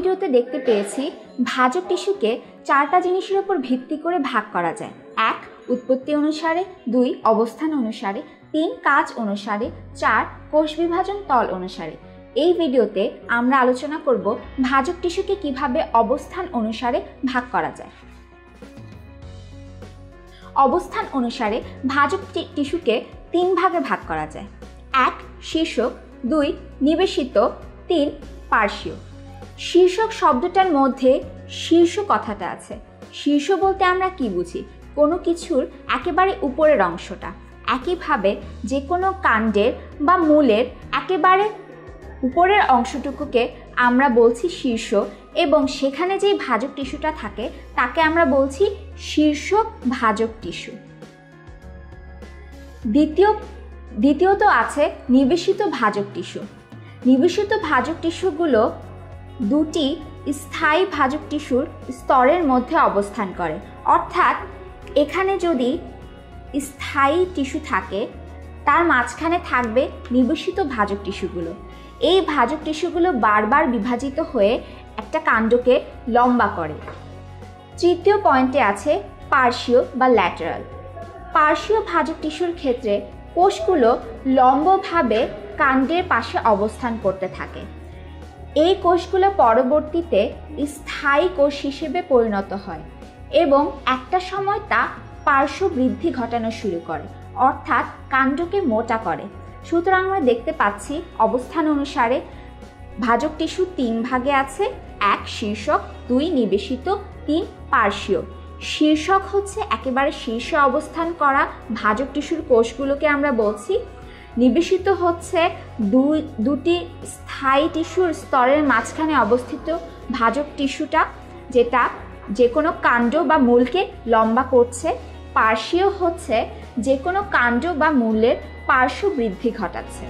ভিডিওতে দেখতে পেয়েছি, ভাজক টিস্যুকে চারটা জিনিসের উপর ভিত্তি করে ভাগ করা যায়। এক, উৎপত্তি অনুসারে। দুই, অবস্থান অনুসারে। তিন, কাজ অনুসারে। চার, কোষ বিভাজন তল অনুসারে। এই ভিডিওতে আমরা আলোচনা করব ভাজক টিস্যুকে কীভাবে অবস্থান অনুসারে ভাগ করা যায়। অবস্থান অনুসারে ভাজক টিস্যুকে তিন ভাগে ভাগ করা যায়। এক, শীর্ষক। দুই, নিবেশিত। তিন, পার্শ্বীয়। শীর্ষক শব্দটার মধ্যে শীর্ষ কথাটা আছে। শীর্ষ বলতে আমরা কি বুঝি? কোনো কিছুর একেবারে উপরের অংশটা। একইভাবে যে কোনো কাণ্ডের বা মূলের একেবারে উপরের অংশটুকুকে আমরা বলছি শীর্ষ এবং সেখানে যেই ভাজক টিস্যুটা থাকে তাকে আমরা বলছি শীর্ষ ভাজক টিস্যু। দ্বিতীয়, দ্বিতীয়ত আছে নিবেশিত ভাজক টিস্যু। নিবেশিত ভাজক টিস্যুগুলো দুটি স্থায়ী ভাজক টিস্যুর স্তরের মধ্যে অবস্থান করে। অর্থাৎ এখানে যদি স্থায়ী টিস্যু থাকে, তার মাঝখানে থাকবে নিবেশিত ভাজক টিস্যুগুলো। এই ভাজক টিস্যুগুলো বারবার বিভাজিত হয়ে একটা কাণ্ডকে লম্বা করে। তৃতীয় পয়েন্টে আছে পার্শ্বীয় বা ল্যাটারাল। পার্শ্বীয় ভাজক টিস্যুর ক্ষেত্রে কোষগুলো লম্বভাবে কাণ্ডের পাশে অবস্থান করতে থাকে। এই কোষগুলো পরবর্তীতে স্থায়ী কোষ হিসেবে পরিণত হয় এবং একটা সময় তা পার্শ্ব বৃদ্ধি ঘটানো শুরু করে, অর্থাৎ কাণ্ডকে মোটা করে। সুতরাং আমরা দেখতে পাচ্ছি অবস্থান অনুসারে ভাজক টিস্যু তিন ভাগে আছে, এক শীর্ষক, দুই নিবেশিত, তিন পার্শ্বীয়। শীর্ষক হচ্ছে একেবারে শীর্ষে অবস্থান করা ভাজক টিস্যুর কোষগুলোকে আমরা বলছি। নিবেশিত হচ্ছে দুই, দুটি স্থায়ী টিস্যুর স্তরের মাঝখানে অবস্থিত ভাজক টিস্যুটা, যেটা যে কোনো কাণ্ড বা মূলকে লম্বা করছে, পার্শ্বীয় হচ্ছে যে কোনো কাণ্ড বা মূলের পার্শ্ব বৃদ্ধি ঘটাচ্ছে।